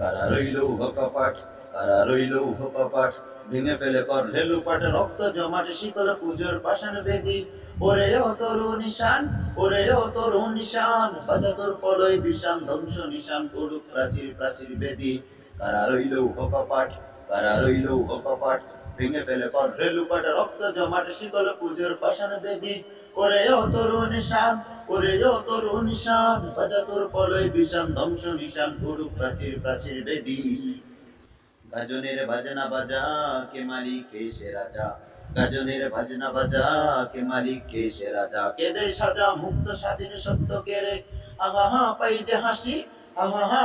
কারা রইল কপাট কারা রইল কপাট ভেঙে ফেলে কর রক্ত জমাট, শিকল পুজোর পাষাণ বেদি। ওরে ও তরু নিশান ওরে ও তরু নিশান বাজা তোর বিশান ধ্বংস নিশান, করুক প্রাচীর প্রাচীর বেদি। কারা রইল কপাট কারা রইল কপাট ভেঙে ফেলে কর রেলুপাট রক্ত জমাট শিকল পুজোর পাষাণ বেদি। ওরে ও তরু নিশান ওরে ও তরু নিশান বাজা তোর কলই বিশান ধ্বংস নিশান করুক প্রাচীর প্রাচীর বেদি। গাজনের বাজনা বাজা, কে মালিক, কে সে রাজা? গাজনের বাজনা বাজা, কে মালিক, কে সে রাজা? কে দে সাজা মুক্ত স্বাধীন সত্য কে রে। হা পাই যে হাসি আহা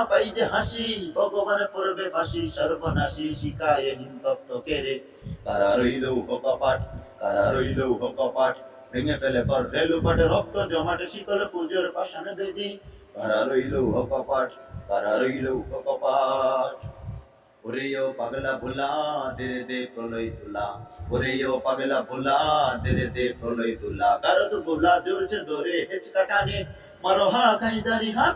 হাসি, ভগবান পড়বে ফাঁসি, সর্বনাশী শিকায় হিন তত্ত্ব কে রে কারা রইল কপাট কারা রইল কপাট ভেঙে ফেলে কর রেলুপাট রক্ত জমাট, শিকল পুজোর পাষাণ বেদি। কারা রইল কপাট কারা রইল কপাট ওরে ও পাগলা ভোলা দে দে প্রলয় তুলা ওরে ও পাগলা ভোলা দে দে প্রলয় তুলা কারত গোলা জোরছে দরে হেচকা টানে মারো হা খাইদারি হাক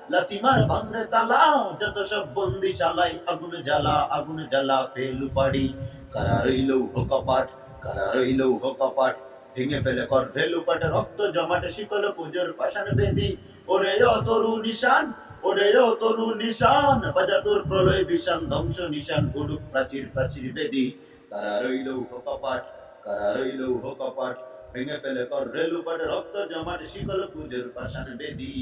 লাথিমার ভাঙরে তালা, যত সব বন্দিশালাই আগুন জ্বালা আগুন জ্বালা, ফেলু পাড়ি কারা রইল কপাট, কারা রইল কপাট? ভেঙে ফেলে কর রেলুপাট রক্ত জমাট শিকল পুজোর পাষাণ বেদি। ওরে তরু নিশান, ওরে তরু নিশান বাজা তোর প্রলয় বিশান ধ্বংস নিশান, গুডুক প্রাচীর প্রাচীর বেদি। কারা রইল কপাট, কারা রইল কপাট? ভেঙে ফেলে কর রেলুপাট রক্ত জমাট শিকল পুজোর পাষাণ বেদি।